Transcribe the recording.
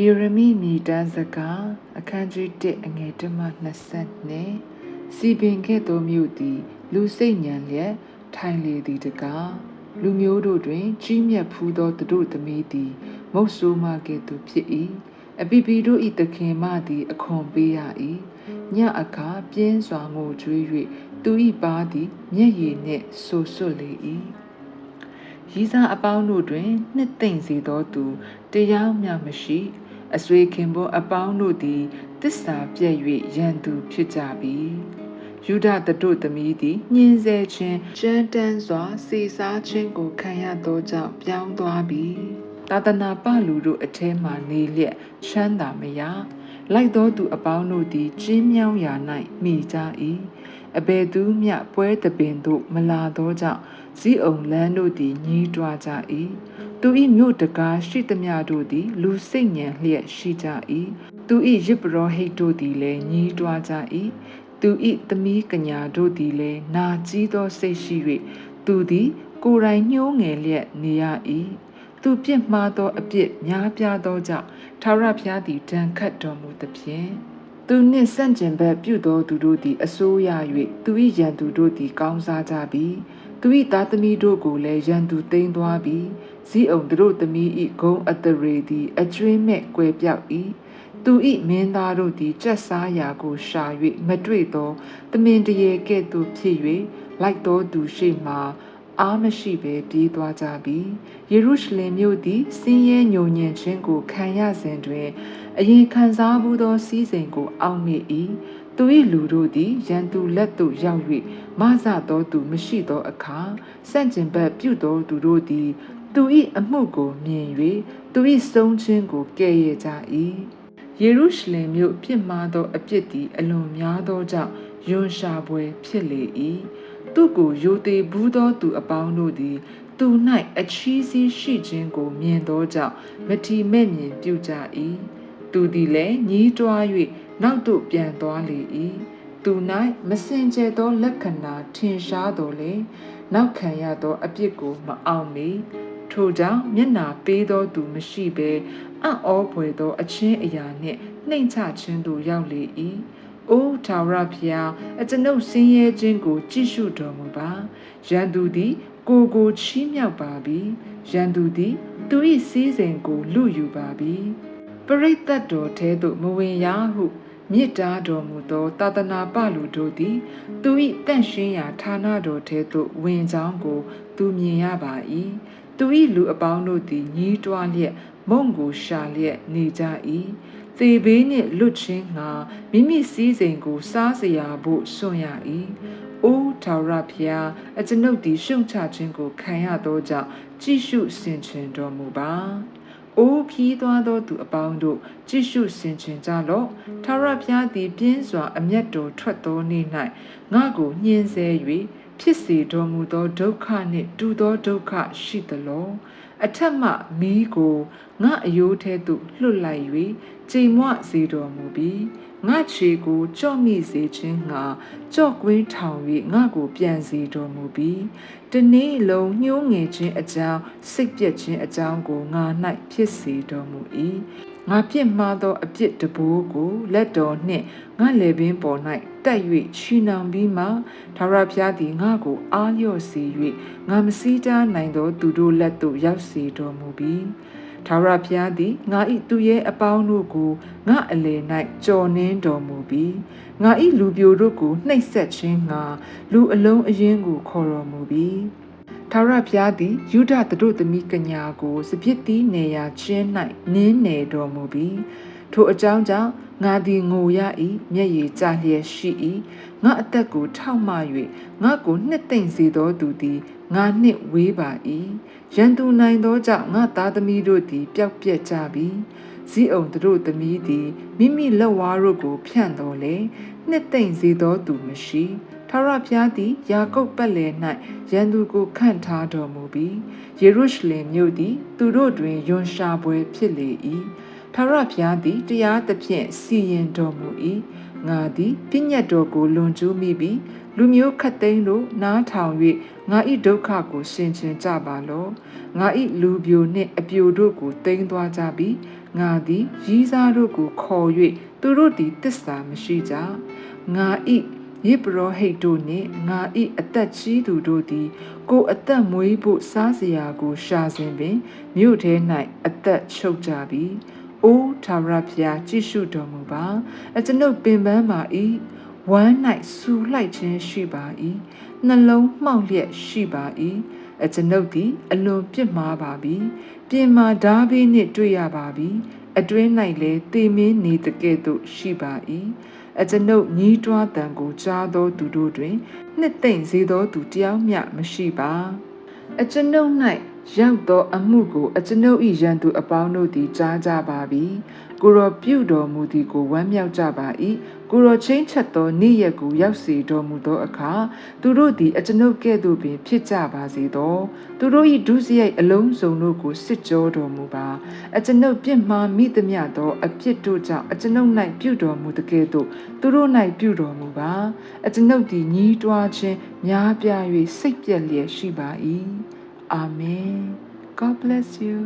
ယေရမိမိတန်းစကားအခန်းကြီး1အငယ်1မှ20စီပင်ခဲ့သောမြို့သည် လူစိတ်ညံလျက်ထိုင်လေသည်တကားလူမျိုးတို့တွင် ကြီးမြတ်ဖူးသောသူတို့သမီးသည် မုတ်ဆိုးမကဲ့သို့ဖြစ်၏အပီပီတို့၏တခင်မသည် အခွန်ပေးရ၏ညအခါပြင်းစွာငိုကြွေး၍သူ၏ပါးသည် မျက်ရည်နှင့်ဆူဆွတ်လေ၏ရီးစားအပေါင်းတို့တွင် နှစ်သိမ့်စေသောသူတရားမျှမရှိ အဆွေခင်ပွန်းအပေါင်းတို့သည်တစ္ဆာပြည့်၍ရန်သူဖြစ်ကြပြီယူဒတတို့သမီးသည်ညင်းဆဲခြင်းကြမ်းတမ်းစွာစေစားခြင်းကိုခံရသောကြောင့်ပြောင်းသွားပြီသာသနာပလူတို့အထဲမှနေလျက်ချမ်းသာမရလိုက်သောသူအပေါင်းတို့သည်ကျင်းမြောင်းရာ၌မိကြ၏အဘယ်သူမျှပွဲတပင်သို့မလာသောကြောင့်ဇီးအောင်လန်းတို့သည်ညှိတွားကြ၏ သူ၏မြို့တကားရှိသမျှတို့သည် လူစိတ်ညံလျက်ရှိကြ၏သူ၏ရစ်ပရောဟိတ်တို့သည်လည်းညှိတွားကြ၏သူ၏သမီးကညာတို့သည်လည်းနာကြီးသောစိတ်ရှိ၍သူသည် ကိုယ်တိုင်ညှိုးငယ်လျက်နေရ၏သူပြစ်မှားသောအပြစ်များပြားသောကြောင့်ထာဝရဘုရားသည်တန်ခတ်တော်မူသဖြင့်သူနှင့်ဆန့်ကျင်ဘက်ပြုသောသူတို့သည်အစိုးရ၍သူ၏ရန်သူတို့သည်ကောင်းစားကြပြီသူ၏သားသမီးတို့ကိုလည်းရန်သူသိမ်းသွားပြီ ဇီးအောင်တို့သမီး၏ဂုံအတရေသည်အကျွင်းမဲ့ကွယ်ပြောက်၏သူ၏မင်းသားတို့သည်ကြက်စားရာကိုရှာ၍မတွေ့သောတမင်တရေကဲ့သို့ဖြစ်၍လိုက်သောသူရှိမှအားမရှိဘဲပြေးသွားကြပြီယေရုရှလင်မြို့သည်စင်းရဲညုံညင်ခြင်းကိုခံရစဉ်တွင်အရင်ခံစားမှုသောစီးစိမ်ကိုအောက်မေ့၏သူ၏လူတို့သည်ရန်သူလက်သို့ရောက်၍မဆသောသူမရှိသောအခါစန့်ကျင်ဘက်ပြုသောသူတို့သည် သူ၏အမှုကိုမြင်၍သူ၏ဆုံးခြင်းကိုကဲ့ရဲ့ကြ၏ယေရုရှလင်မြို့ပြစ်မှားသောအပြစ်သည်အလွန်များသောကြောင့်ယွန်ရှာပွဲဖြစ်လေ၏သူကိုယိုသေးဘူးသောသူအပေါင်းတို့သည် သူ၌အချီးစီးရှိခြင်းကိုမြင်သောကြောင့်မထီမဲ့မြင်ပြုကြ၏သူသည်လည်းညှီးတွား၍နောက်သို့ပြန်သွားလေ၏သူ၌မစင်ကြဲသောလက္ခဏာထင်ရှားတော်လေနောက်ခံရသောအပြစ်ကိုမအောင်မီ ထိုကြောင့်မျက်နာပေးသောသူမရှိဘဲအံ့ဩဖွယ်သောအချင်းအရာနှင့်နှိမ်ချခြင်းသို့ရောက်လေ၏အိုးထာဝရဘုရားအကျွန်ုပ်ဆင်းရဲခြင်းကို ကြည့်ရှုတော်မူပါရန်သူသည် ကိုကိုချီးမြှောက်ပါပြီရန်သူသည် သူ၏စည်းစိမ်ကိုလူယူပါပြီပရိသတ်တော်ထဲသို့မဝင်ရဟု မြစ်တာတော်မူသောသာသနာပလူတို့သည်သူ၏တန့်ရှင်းရာဌာနတော်ထဲသို့ဝင်ကြောင်းကို သူမြင်ရပါ၏သူ၏လူအပေါင်းတို့သည်ညီးတွားလျက်မုံကိုရှာလျက်နေကြ၏သေဘေးနှင့်လွတ်ခြင်းငါမိမိစည်းစိမ်ကို စားစရာဖို့စွန့်ရ၏အိုးထာဝရဖျားအကျွန်ုပ်သည်ရှုံချခြင်းကိုခံရသောကြောင့်ကြည်ရှုဆင်ခြင်တော်မူပါ အိုးခီးသွားသောသူအပေါင်းတို့ကြည့်ရှုဆင်ခြင်ကြလော့။ထာဝရဘုရားသည်ပြင်းစွာအမျက်တော်ထွက်သောနေ့၌ငါကိုညှင်းဆဲ၍ဖြစ်စေတော်မူသောဒုက္ခနှင့်တူသောဒုက္ခရှိသလော။ အထက်မှမီးကိုငါအယိုးထဲသို့လွတ်လိုက်၍ချိန်မွစေတော်မူပြီးငါခြေကိုကြော့မိစေခြင်းငါကြော့ကွင်းထောင်၍ငါကိုပြန်စေတော်မူပြီးတနေ့လုံးညှိုးငယ်ခြင်းအကြောင်းစိတ်ပြက်ခြင်းအကြောင်းကိုငါ၌ဖြစ်စေတော်မူ၏ ငါပြစ်မှားသောအပြစ်တဘိုးကိုလက်တော်နှင့်ငါလေပင်ပေါ်၌တက်၍ချီနှောင်ပြီးမှထာဝရဘုရားသည်ငါကိုအာလျော့စေ၍ငါမစည်းတားနိုင်သောသူတို့လက်သို့ရောက်စေတော်မူပြီးထာဝရဘုရားသည်ငါ၏သူရဲ့အပေါင်းတို့ကိုငါအလယ်၌ကြော်နှင်းတော်မူပြီးငါ၏လူပြိုတို့ကိုနှိပ်စက်ခြင်းငါလူအလုံးအရင်ကိုခေါ်တော်မူပြီး ထာဝရဘုရားသည်ယူဒတတို့သမီးကညာကိုစပြစ်တီးနေရာချင်း၌နင်းနေတော်မူပြီးထိုအကြောင်းကြောင့်ငါသည်ငိုရ၏မျက်ရည်ကျလျက်ရှိ၏ငါအသက်ကိုထောက်မှ၍ငါကိုနှစ်သိမ့်စေသောသူသည်ငါနှင့်ဝေးပါ၏ရန်သူနိုင်သောကြောင့်ငါသားသမီးတို့သည်ပျောက်ပြက်ကြပြီဇီးအောင်တို့သမီးသည်မိမိလက်ဝါးတို့ကိုဖြန့်တော်လေနှစ်သိမ့်စေသောသူမရှိ ထာဝရဘုရားသည်ယာကုပ်ပတ်လည်၌ရန်သူကိုခန့်ထားတော်မူပြီးယေရုရှလင်မြို့သည် သူတို့တွင်ယွန်ရှာပွဲဖြစ်လေ၏ထာဝရဘုရားသည်တရားသဖြင့်စီရင်တော်မူ၏ငါသည်ပြည့်ညတ်တော်ကိုလွန်ကျူးမိပြီးလူမျိုးခတ်သိမ်းတို့နားထောင်၍ငါ၏ဒုက္ခကိုဆင်ခြင်ကြပါလောငါ၏လူပြိုနှင့်အပြိုတို့ကိုတိမ်းသွားကြပြီးငငါသည်ရီးစားတို့ကိုခေါ်၍သူတို့သည်တစ္ဆာမရှိကြငါဤ ယေဘရဟိတ်တို့နှင့်ငါဤအသက်ကြီးသူတို့သည် ကိုယ်အသက်မွေးဖို့စားစရာကို ရှာစဉ်ပင်မြို့ထဲ၌အသက်ချုပ်ကြပြီ။အိုးသာရဖျားကြည့်ရှုတော်မူပါ။အကျွန်ုပ်ပင်ပန်းပါ၏။ဝမ်း၌စူလိုက်ခြင်းရှိပါ၏။နှလုံးမှောက်လျက်ရှိပါ၏။အကျွန်ုပ်သည် အလွန်ပြစ်မှားပါပြီ။ပြင်မာဓာဘေးနှင့်တွေ့ရပါပြီ။အတွင်း၌လည်းတေမင်းနေတကဲ့သို့ရှိပါ၏။ အကျွန်ုပ်ညီးတွားတံကိုကြားသောသူတို့တွင်နှစ်သိမ့်စေသောသူတယောက်မျှမရှိပါအကျွန်ုပ်၌ရောက်သောအမှုကိုအကျွန်ုပ်၏ရန်သူအပေါင်းတို့သည်ကြားကြပါပြီ ကိုရောပြုတော်မူသည်ကိုဝမ်းမြောက်ကြပါ၏ကိုရောချင်းချက်သောနေ့ရက်ကိုရောက်စေတော်မူသောအခါသူတို့သည်အကျွန်ုပ်ကဲ့သို့ပင်ဖြစ်ကြပါစေသောသူတို့၏ဒုစရိုက်အလုံးစုံတို့ကိုစစ်ကြောတော်မူပါအကျွန်ုပ်ပြစ်မှားမိသမျှသောအပြစ်တို့ကြောင့်အကျွန်ုပ်၌ပြုတော်မူသည်ကဲ့သို့သူတို့၌ပြုတော်မူပါအကျွန်ုပ်သည်ညီးတွားခြင်းများပြား၍စိတ်ပြက်လျက်ရှိပါ၏အာမင် God bless you